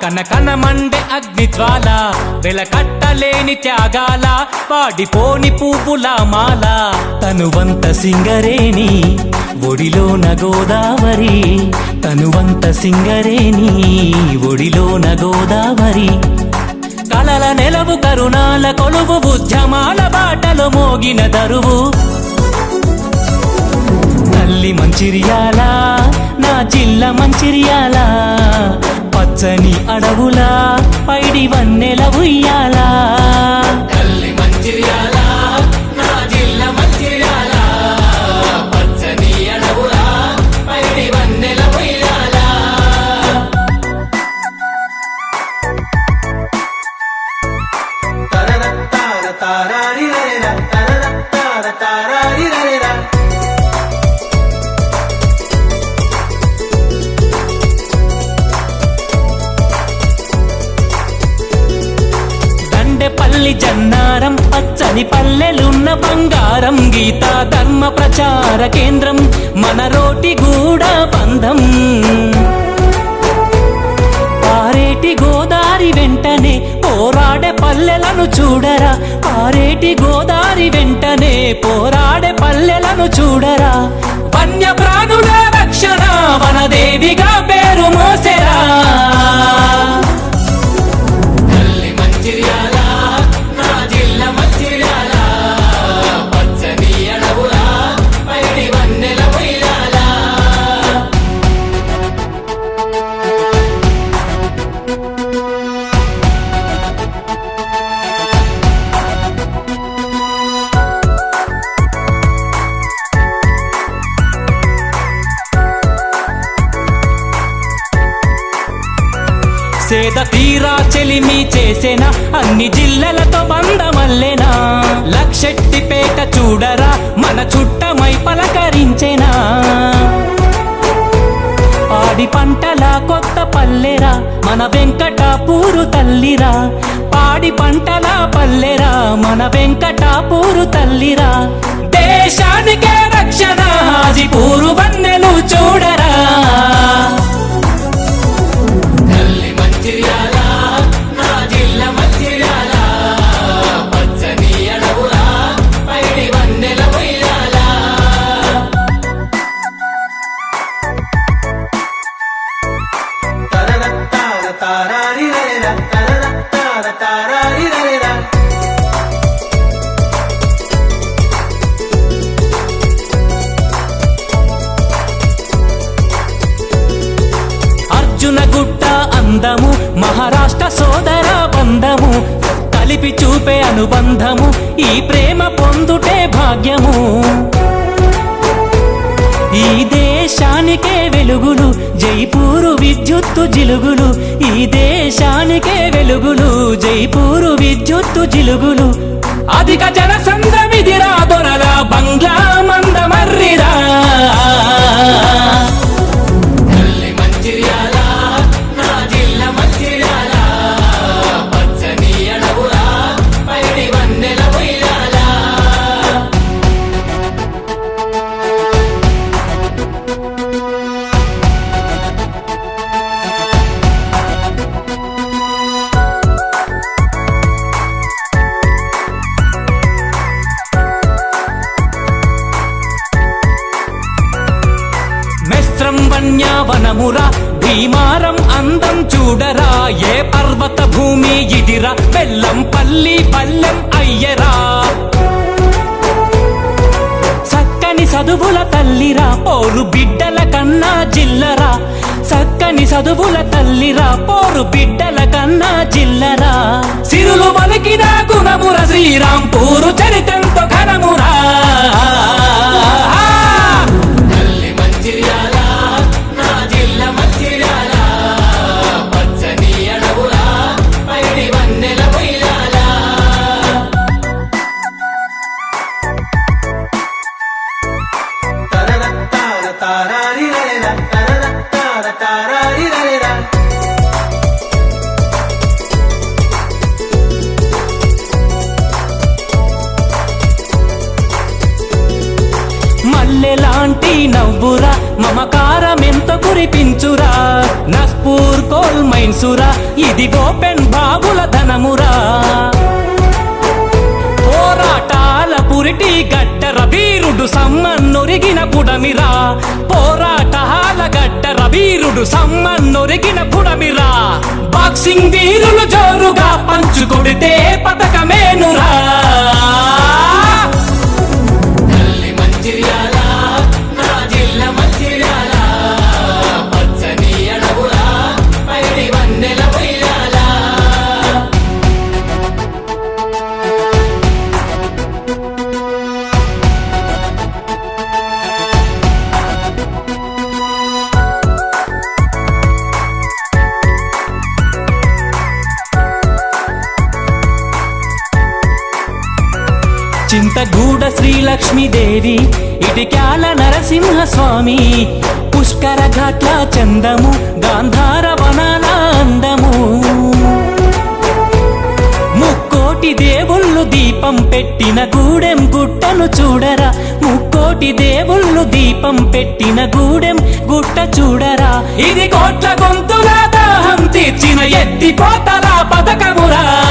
కర్షక నేల కనకన మండే అగ్ని వెలకట్టలేని త్యాగాల పాడిపోని పువ్వుల మాల. తనువంత సింగరేణి ఒడిలోన గోదావరి. తనువంత సింగరేణి ఒడిలోన గోదావరి. కలల నెలవు కరుణాల కొలువు ఉద్యమాల బాటలో మోగిన దరువు. తల్లి మంచిర్యాల నా జిల్ల మంచిరియాలా. పచ్చని అడవులా పైడి వన్నెల ఉయ్యాల. పచ్చని పల్లెలున్న బంగారం గీతా ధర్మ ప్రచార కేంద్రం మన రోటి గూడ బంధం. పారేటి గోదారి వెంటనే పోరాడే పల్లెలను చూడరా. పారేటి గోదారి వెంటనే పోరాడే పల్లెలను చూడరా. వన్య ప్రాణుల రక్షణ వనదేవిగా తీరా చెలిమి చేసేనా? అన్ని జిల్లలతో బంధమల్లేనా లక్షెట్టిపేట చూడరా మన చుట్టమై పలకరించేనా? పాడి పంటల కొత్త పల్లెరా మన వెంకటాపూరు తల్లిరా. పాడి పంటల పల్లెరా మన వెంకటాపూరు తల్లిరా. దేశానికే రక్షణ హాజీపూరు వన్నెలు చూడరా. ఈ ప్రేమ పొందుటే భాగ్యము. ఈ దేశానికే వెలుగులు జైపూరు విద్యుత్తు జిలుగులు. ఈ దేశానికే వెలుగులు జైపూరు విద్యుత్తు జిలుగులు. అధిక జనసంద్రమిదిరా దొరలా వన్యావనమురా భీమారం అందం చూడరా ఏ పర్వత భూమి ఇదిరా బెల్లం పల్లి పల్లెం అయ్యరా. చక్కని చదువుల తల్లిరా పోరు బిడ్డల కన్నా జిల్లరా. చక్కని చదువుల తల్లిరా పోరు బిడ్డల కన్నా జిల్లరా. సిరులు వలికిన గుణముర శ్రీరాం చరి మనసురా ఇది ఓపెన్ బాబుల ధనమురా. పోరాటాల పురిటి గడ్డర వీరుడు సమ్మన్నొరిగిన పుడమిరా. పోరాటాల గడ్డర వీరుడు సమ్మన్నొరిగిన పుడమిరా. బాక్సింగ్ వీరులు జోరుగా పంచుకొడితే పతకమేనురా. చింతగూడ శ్రీలక్ష్మీదేవి ఇటిక్యాల నరసింహస్వామి పుష్కర ఘాట్ల చందము గాంధార వనాల అందము. ముక్కోటి దేవుళ్ళు దీపం పెట్టిన గూడెం గుట్టను చూడరా ముక్కోటి దేవుళ్ళు దీపం పెట్టిన గూడెం గుట్ట చూడరా. ఇది కోట్ల గొంతుల దాహం తీర్చిన ఎత్తిపోతల పథకమురా.